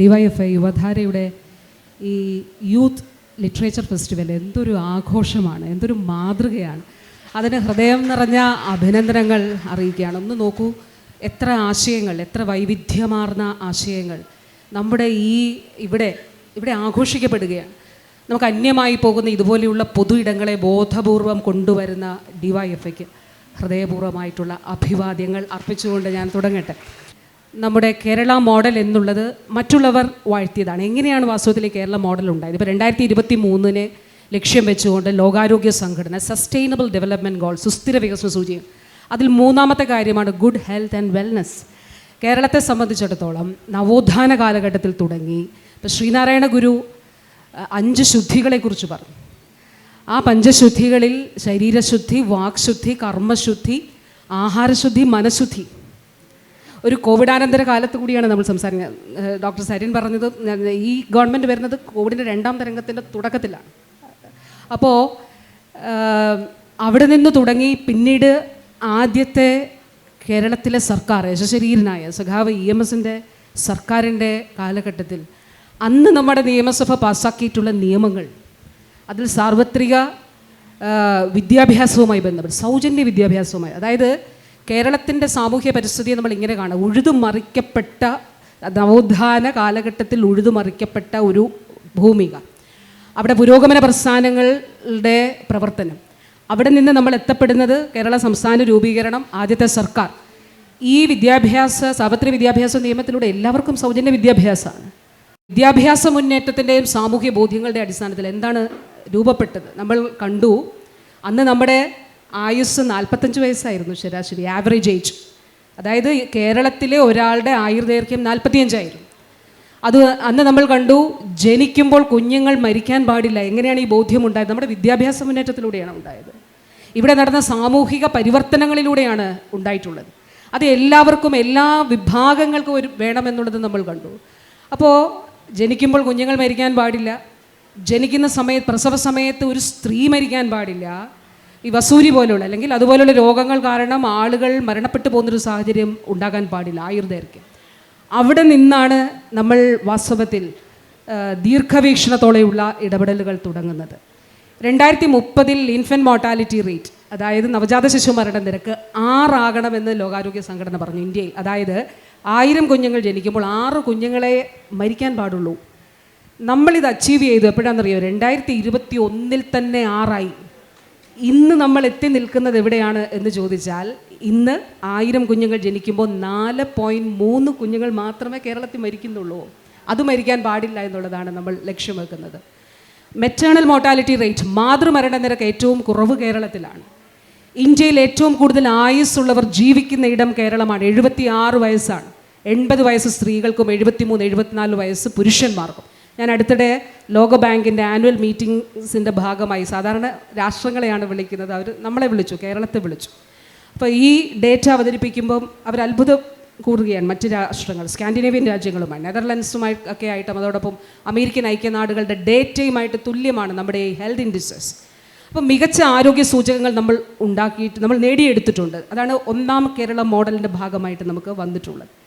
DYFI യുവധാരയുടെ ഈ youth literature festival എന്തൊരു ആഘോഷമാണ് എന്തൊരു മാതൃകയാണ്. അതിന് ഹൃദയം നിറഞ്ഞ അഭിനന്ദനങ്ങൾ അറിയിക്കുകയാണ്. ഒന്ന് നോക്കൂ എത്ര ആശയങ്ങൾ എത്ര വൈവിധ്യമാർന്ന ആശയങ്ങൾ നമ്മുടെ ഈ ഇവിടെ ഇവിടെ ആഘോഷിക്കപ്പെടുകയാണ്. നമുക്ക് അന്യമായി പോകുന്ന ഇതുപോലെയുള്ള പൊതു ഇടങ്ങളെ ബോധപൂർവം കൊണ്ടുവരുന്ന ഡിവൈഎഫ്ഐക്ക് ഹൃദയപൂർവമായിട്ടുള്ള അഭിവാദ്യങ്ങൾ അർപ്പിച്ചുകൊണ്ട് ഞാൻ തുടങ്ങട്ടെ. നമ്മുടെ കേരള മോഡൽ എന്നുള്ളത് മറ്റുള്ളവർ വാഴ്ത്തിയതാണ്. എങ്ങനെയാണ് വാസ്തവത്തിൽ കേരള മോഡൽ ഉണ്ടായത്? ഇപ്പോൾ രണ്ടായിരത്തി ഇരുപത്തി മൂന്നിനെ ലക്ഷ്യം വെച്ചുകൊണ്ട് ലോകാരോഗ്യ സംഘടന സസ്റ്റൈനബിൾ ഡെവലപ്മെന്റ് ഗോൾ സുസ്ഥിര വികസന സൂചിക അതിൽ മൂന്നാമത്തെ കാര്യമാണ് ഗുഡ് ഹെൽത്ത് ആൻഡ് വെൽനസ് കേരളത്തെ സംബന്ധിച്ചിടത്തോളം നവോത്ഥാന കാലഘട്ടത്തിൽ തുടങ്ങി ഇപ്പോൾ ശ്രീനാരായണ ഗുരു അഞ്ച് ശുദ്ധികളെക്കുറിച്ച് പറഞ്ഞു. ആ പഞ്ചശുദ്ധികളിൽ ശരീരശുദ്ധി വാക്ശുദ്ധി കർമ്മശുദ്ധി ആഹാരശുദ്ധി മനഃശുദ്ധി ഒരു കോവിഡാനന്തര കാലത്ത് കൂടിയാണ് നമ്മൾ സംസാരിക്കുന്നത്. ഡോക്ടർ സരിൻ പറഞ്ഞത് ഈ ഗവൺമെന്റ് വരുന്നത് കോവിഡിന്റെ രണ്ടാം തരംഗത്തിന്റെ തുടക്കത്തിലാണ്. അപ്പോൾ അവിടെ നിന്ന് തുടങ്ങി പിന്നീട് ആദ്യത്തെ കേരളത്തിലെ സർക്കാർ യശശരീരനായ സഖാവ് ഇ എം എസിന്റെ സർക്കാരിന്റെ കാലഘട്ടത്തിൽ അന്ന് നമ്മുടെ നിയമസഭ പാസ്സാക്കിയിട്ടുള്ള നിയമങ്ങൾ അതിൽ സാർവത്രിക വിദ്യാഭ്യാസവുമായി ബന്ധപ്പെട്ട് സൗജന്യ വിദ്യാഭ്യാസവുമായി അതായത് കേരളത്തിന്റെ സാമൂഹ്യ പരിസ്ഥിതിയെ നമ്മൾ ഇങ്ങനെ കാണാം ഉഴുതുമറിക്കപ്പെട്ട നവോത്ഥാന കാലഘട്ടത്തിൽ ഉഴുതുമറിക്കപ്പെട്ട ഒരു ഭൂമിക. അവിടെ പുരോഗമന പ്രസ്ഥാനങ്ങളുടെ പ്രവർത്തനം. അവിടെ നിന്ന് നമ്മൾ എത്തപ്പെടുന്നത് കേരള സംസ്ഥാന രൂപീകരണം ആദ്യത്തെ സർക്കാർ. ഈ വിദ്യാഭ്യാസ സാർവത്രിക വിദ്യാഭ്യാസ നിയമത്തിലൂടെ എല്ലാവർക്കും സൗജന്യ വിദ്യാഭ്യാസമാണ്. വിദ്യാഭ്യാസ മുന്നേറ്റത്തിന്റെയും സാമൂഹ്യ ബോധ്യങ്ങളുടെ അടിസ്ഥാനത്തിൽ എന്താണ് രൂപപ്പെട്ടത്? നമ്മൾ കണ്ടു. അന്ന് നമ്മുടെ ആയുസ് നാൽപ്പത്തഞ്ച് വയസ്സായിരുന്നു ശരാശരി ആവറേജ് ഏജ് അതായത് കേരളത്തിലെ ഒരാളുടെ ആയുർദൈർഘ്യം നാൽപ്പത്തിയഞ്ചായിരുന്നു അത് അന്ന് നമ്മൾ കണ്ടു ജനിക്കുമ്പോൾ കുഞ്ഞുങ്ങൾ മരിക്കാൻ പാടില്ല. എങ്ങനെയാണ് ഈ ബോധ്യം ഉണ്ടായത്? നമ്മുടെ വിദ്യാഭ്യാസ മുന്നേറ്റത്തിലൂടെയാണ് ഉണ്ടായത്. ഇവിടെ നടന്ന സാമൂഹിക പരിവർത്തനങ്ങളിലൂടെയാണ് ഉണ്ടായിട്ടുള്ളത്. അത് എല്ലാവർക്കും എല്ലാ വിഭാഗങ്ങൾക്കും ഒരു വേണമെന്നുള്ളത് നമ്മൾ കണ്ടു. അപ്പോൾ ജനിക്കുമ്പോൾ കുഞ്ഞുങ്ങൾ മരിക്കാൻ പാടില്ല. ജനിക്കുന്ന സമയത്ത് പ്രസവ സമയത്ത് ഒരു സ്ത്രീ മരിക്കാൻ പാടില്ല. ഈ വസൂരി പോലുള്ള അല്ലെങ്കിൽ അതുപോലുള്ള രോഗങ്ങൾ കാരണം ആളുകൾ മരണപ്പെട്ടു പോകുന്നൊരു സാഹചര്യം ഉണ്ടാകാൻ പാടില്ല ആയുർദൈർഘ്യം. അവിടെ നിന്നാണ് നമ്മൾ വാസ്തവത്തിൽ ദീർഘവീക്ഷണത്തോടെയുള്ള ഇടപെടലുകൾ തുടങ്ങുന്നത്. രണ്ടായിരത്തി മുപ്പതിൽ ഇൻഫന്റ് മോർട്ടാലിറ്റി റേറ്റ് അതായത് നവജാത ശിശു മരണ നിരക്ക് ആറാകണമെന്ന് ലോകാരോഗ്യ സംഘടന പറഞ്ഞു ഇന്ത്യയിൽ. അതായത് ആയിരം കുഞ്ഞുങ്ങൾ ജനിക്കുമ്പോൾ ആറ് കുഞ്ഞുങ്ങളെ മരിക്കാൻ പാടുള്ളൂ. നമ്മളിത് അച്ചീവ് ചെയ്തു എപ്പോഴാണെന്നറിയോ? രണ്ടായിരത്തി ഇരുപത്തി ഒന്നിൽ തന്നെ ആറായി. ഇന്ന് നമ്മൾ എത്തി നിൽക്കുന്നത് എവിടെയാണ് എന്ന് ചോദിച്ചാൽ ഇന്ന് ആയിരം കുഞ്ഞുങ്ങൾ ജനിക്കുമ്പോൾ നാല് പോയിന്റ് മൂന്ന് കുഞ്ഞുങ്ങൾ മാത്രമേ കേരളത്തിൽ മരിക്കുന്നുള്ളൂ. അത് മരിക്കാൻ പാടില്ല എന്നുള്ളതാണ് നമ്മൾ ലക്ഷ്യം വെക്കുന്നത്. മെറ്റേണൽ മോർട്ടാലിറ്റി റേറ്റ് മാതൃമരണ നിരക്ക് ഏറ്റവും കുറവ് കേരളത്തിലാണ്. ഇന്ത്യയിൽ ഏറ്റവും കൂടുതൽ ആയുസ്സുള്ളവർ ജീവിക്കുന്ന ഇടം കേരളമാണ്. എഴുപത്തി ആറ് വയസ്സാണ്. എൺപത് വയസ്സ് സ്ത്രീകൾക്കും എഴുപത്തിമൂന്ന് എഴുപത്തിനാല് വയസ്സ് പുരുഷന്മാർക്കും. ഞാൻ അടുത്തിടെ ലോകബാങ്കിന്റെ ആനുവൽ മീറ്റിംഗ്സിന്റെ ഭാഗമായി സാധാരണ രാഷ്ട്രങ്ങളെയാണ് വിളിക്കുന്നത്. അവർ നമ്മളെ വിളിച്ചു കേരളത്തെ വിളിച്ചു. അപ്പോൾ ഈ ഡേറ്റ അവതരിപ്പിക്കുമ്പം അവർ അത്ഭുതം കൂടുകയാണ് മറ്റ് രാഷ്ട്രങ്ങൾ സ്കാൻഡിനേവിയൻ രാജ്യങ്ങളുമായി നെതർലൻഡ്സുമായി ഒക്കെ ആയിട്ടും അതോടൊപ്പം അമേരിക്കൻ ഐക്യനാടുകളുടെ ഡേറ്റയുമായിട്ട് തുല്യമാണ് നമ്മുടെ ഈ ഹെൽത്ത് ഇൻഡിസസ്. അപ്പം മികച്ച ആരോഗ്യ സൂചകങ്ങൾ നമ്മൾ ഉണ്ടാക്കിയിട്ട് നമ്മൾ നേടിയെടുത്തിട്ടുണ്ട്. അതാണ് ഒന്നാം കേരള മോഡലിന്റെ ഭാഗമായിട്ട് നമുക്ക് വന്നിട്ടുള്ളത്.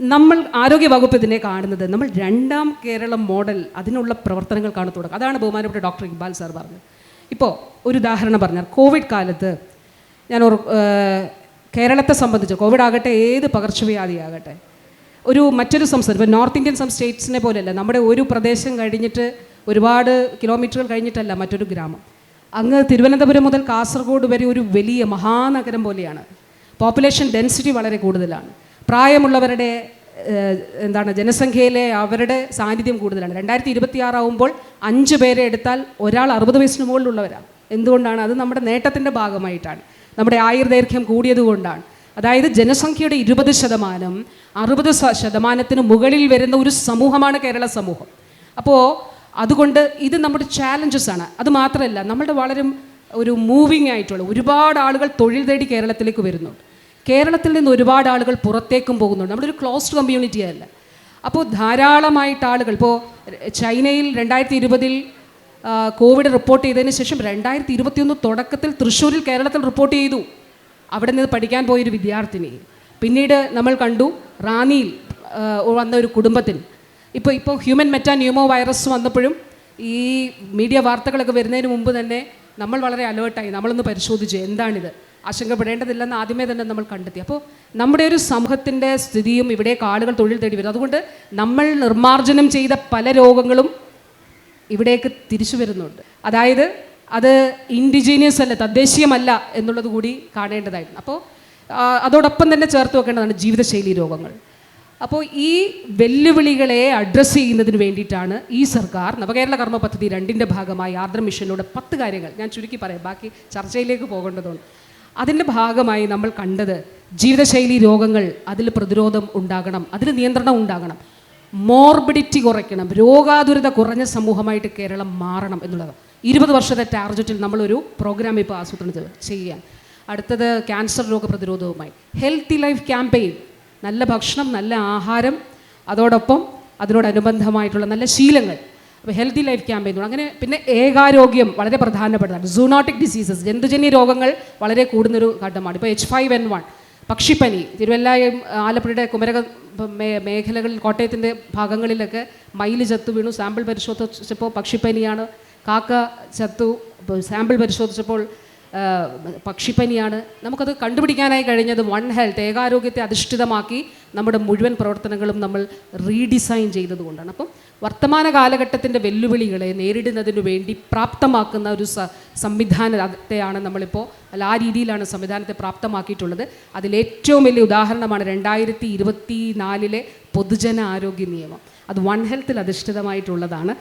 നമ്മൾ ആരോഗ്യ വകുപ്പ് ഇതിനെ കാണുന്നത് നമ്മൾ രണ്ടാം കേരളം മോഡൽ അതിനുള്ള പ്രവർത്തനങ്ങൾക്കാണ് തുടക്കം അതാണ് ബഹുമാനപ്പെട്ട ഡോക്ടർ ഇക്ബാൽ സാർ പറഞ്ഞത്. ഇപ്പോൾ ഒരു ഉദാഹരണം പറഞ്ഞാൽ കോവിഡ് കാലത്ത് ഞാൻ കേരളത്തെ സംബന്ധിച്ച് കോവിഡ് ആകട്ടെ ഏത് പകർച്ചവ്യാധിയാകട്ടെ ഒരു മറ്റൊരു സംസ്ഥാനം ഇപ്പോൾ നോർത്ത് ഇന്ത്യൻ സം സ്റ്റേറ്റ്സിനെ പോലെയല്ല നമ്മുടെ ഒരു പ്രദേശം കഴിഞ്ഞിട്ട് ഒരുപാട് കിലോമീറ്ററുകൾ കഴിഞ്ഞിട്ടല്ല മറ്റൊരു ഗ്രാമം. അങ്ങ് തിരുവനന്തപുരം മുതൽ കാസർഗോഡ് വരെ ഒരു വലിയ മഹാനഗരം പോലെയാണ്. പോപ്പുലേഷൻ ഡെൻസിറ്റി വളരെ കൂടുതലാണ്. പ്രായമുള്ളവരുടെ എന്താണ് ജനസംഖ്യയിലെ അവരുടെ സാന്നിധ്യം കൂടുതലാണ്. രണ്ടായിരത്തി ഇരുപത്തി ആറാവുമ്പോൾ അഞ്ച് പേരെ എടുത്താൽ ഒരാൾ അറുപത് വയസ്സിന് മുകളിലുള്ളവരാണ് എന്തുകൊണ്ടാണ്? അത് നമ്മുടെ നേട്ടത്തിന്റെ ഭാഗമായിട്ടാണ്. നമ്മുടെ ആയുർദൈർഘ്യം കൂടിയതുകൊണ്ടാണ് അതായത് ജനസംഖ്യയുടെ ഇരുപത് ശതമാനം അറുപത് ശതമാനത്തിന് മുകളിൽ വരുന്ന ഒരു സമൂഹമാണ് കേരള സമൂഹം. അപ്പോൾ അതുകൊണ്ട് ഇത് നമ്മുടെ ചാലഞ്ചസ് ആണ്. അത് മാത്രമല്ല നമ്മുടെ വളരെ ഒരു മൂവിങ് ആയിട്ടുള്ള ഒരുപാട് ആളുകൾ തൊഴിൽ തേടി കേരളത്തിലേക്ക് വരുന്നുണ്ട്. കേരളത്തിൽ നിന്ന് ഒരുപാട് ആളുകൾ പുറത്തേക്കും പോകുന്നുണ്ട്. ഒരു ക്ലോസ്ഡ് കമ്മ്യൂണിറ്റി അല്ല. അപ്പോൾ ധാരാളമായിട്ട് ആളുകൾ ഇപ്പോൾ ചൈനയിൽ രണ്ടായിരത്തി ഇരുപതിൽ കോവിഡ് റിപ്പോർട്ട് ചെയ്തതിന് ശേഷം രണ്ടായിരത്തി ഇരുപത്തിയൊന്ന് തുടക്കത്തിൽ തൃശ്ശൂരിൽ കേരളത്തിൽ റിപ്പോർട്ട് ചെയ്തു. അവിടെ നിന്ന് പഠിക്കാൻ പോയൊരു വിദ്യാർത്ഥിനി. പിന്നീട് നമ്മൾ കണ്ടു റാന്നിയിൽ വന്ന ഒരു കുടുംബത്തിൽ. ഇപ്പോൾ ഇപ്പോൾ ഹ്യൂമൻ മെറ്റാ ന്യൂമോ വൈറസ് വന്നപ്പോഴും ഈ മീഡിയ വാർത്തകളൊക്കെ വരുന്നതിന് മുമ്പ് തന്നെ നമ്മൾ വളരെ അലേർട്ടായി നമ്മളൊന്ന് പരിശോധിച്ചു എന്താണിത്. ആശങ്കപ്പെടേണ്ടതില്ലെന്ന് ആദ്യമേ തന്നെ നമ്മൾ കണ്ടെത്തി. അപ്പോൾ നമ്മുടെ ഒരു സമൂഹത്തിന്റെ സ്ഥിതിയും ഇവിടെ ആളുകൾ തൊഴിൽ തേടി വരും. അതുകൊണ്ട് നമ്മൾ നിർമ്മാർജനം ചെയ്ത പല രോഗങ്ങളും ഇവിടേക്ക് തിരിച്ചു വരുന്നുണ്ട്. അതായത് അത് ഇൻഡിജീനിയസ് അല്ല തദ്ദേശീയമല്ല എന്നുള്ളത് കൂടി കാണേണ്ടതായിരുന്നു അപ്പോൾ അതോടൊപ്പം തന്നെ ചേർത്ത് വെക്കേണ്ടതാണ് ജീവിതശൈലി രോഗങ്ങൾ. അപ്പോൾ ഈ വെല്ലുവിളികളെ അഡ്രസ്സ് ചെയ്യുന്നതിന് വേണ്ടിയിട്ടാണ് ഈ സർക്കാർ നവകേരള കർമ്മ പദ്ധതി രണ്ടിന്റെ ഭാഗമായി ആർദ്ര മിഷനിലൂടെ പത്ത് കാര്യങ്ങൾ ഞാൻ ചുരുക്കി പറയാം. ബാക്കി ചർച്ചയിലേക്ക് പോകേണ്ടതുണ്ട്. അതിന്റെ ഭാഗമായി നമ്മൾ കണ്ടത് ജീവിതശൈലി രോഗങ്ങൾ അതിൽ പ്രതിരോധം ഉണ്ടാകണം അതിൽ നിയന്ത്രണം ഉണ്ടാകണം. മോർബിഡിറ്റി കുറയ്ക്കണം രോഗാതുരത കുറഞ്ഞ സമൂഹമായിട്ട് കേരളം മാറണം എന്നുള്ളത്. ഇരുപത് വർഷത്തെ ടാർജറ്റിൽ നമ്മളൊരു പ്രോഗ്രാം ഇപ്പോൾ ആസൂത്രണം ചെയ്യുകയാണ് അടുത്തത് ക്യാൻസർ രോഗപ്രതിരോധവുമായി ഹെൽത്തി ലൈഫ് ക്യാമ്പയിൻ നല്ല ഭക്ഷണം നല്ല ആഹാരം അതോടൊപ്പം അതിനോടനുബന്ധമായിട്ടുള്ള നല്ല ശീലങ്ങൾ. അപ്പോൾ ഹെൽത്തി ലൈഫ് ക്യാമ്പയിൻ അങ്ങനെ പിന്നെ ഏകാരോഗ്യം വളരെ പ്രധാനപ്പെട്ടതാണ്. സൂണോട്ടിക് ഡിസീസസ് ജന്തുജന്യ രോഗങ്ങൾ വളരെ കൂടുന്നൊരു ഘട്ടമാണ്. ഇപ്പോൾ എച്ച് ഫൈവ് എൻ വൺ പക്ഷിപ്പനി തിരുവല്ലയും ആലപ്പുഴയുടെ കുമരക മേഖലകളിൽ കോട്ടയത്തിന്റെ ഭാഗങ്ങളിലൊക്കെ മയിൽ ചത്തു വീണു. സാമ്പിൾ പരിശോധിച്ചപ്പോൾ പക്ഷിപ്പനിയാണ്. കാക്ക ചത്തു. സാമ്പിൾ പരിശോധിച്ചപ്പോൾ പക്ഷിപ്പനിയാണ്. നമുക്കത് കണ്ടുപിടിക്കാനായി കഴിഞ്ഞത് വൺ ഹെൽത്ത് ഏകാരോഗ്യത്തെ അധിഷ്ഠിതമാക്കി നമ്മുടെ മുഴുവൻ പ്രവർത്തനങ്ങളും നമ്മൾ റീഡിസൈൻ ചെയ്തതുകൊണ്ടാണ് അപ്പം വർത്തമാന കാലഘട്ടത്തിന്റെ വെല്ലുവിളികളെ നേരിടുന്നതിനു വേണ്ടി പ്രാപ്തമാക്കുന്ന ഒരു സംവിധാനത്തെയാണ് നമ്മളിപ്പോൾ അല്ല ആ രീതിയിലാണ് സംവിധാനത്തെ പ്രാപ്തമാക്കിയിട്ടുള്ളത്. അതിലേറ്റവും വലിയ ഉദാഹരണമാണ് രണ്ടായിരത്തി ഇരുപത്തി നാലിലെ പൊതുജന ആരോഗ്യ നിയമം. അത് വൺ ഹെൽത്തിൽ അധിഷ്ഠിതമായിട്ടുള്ളതാണ്.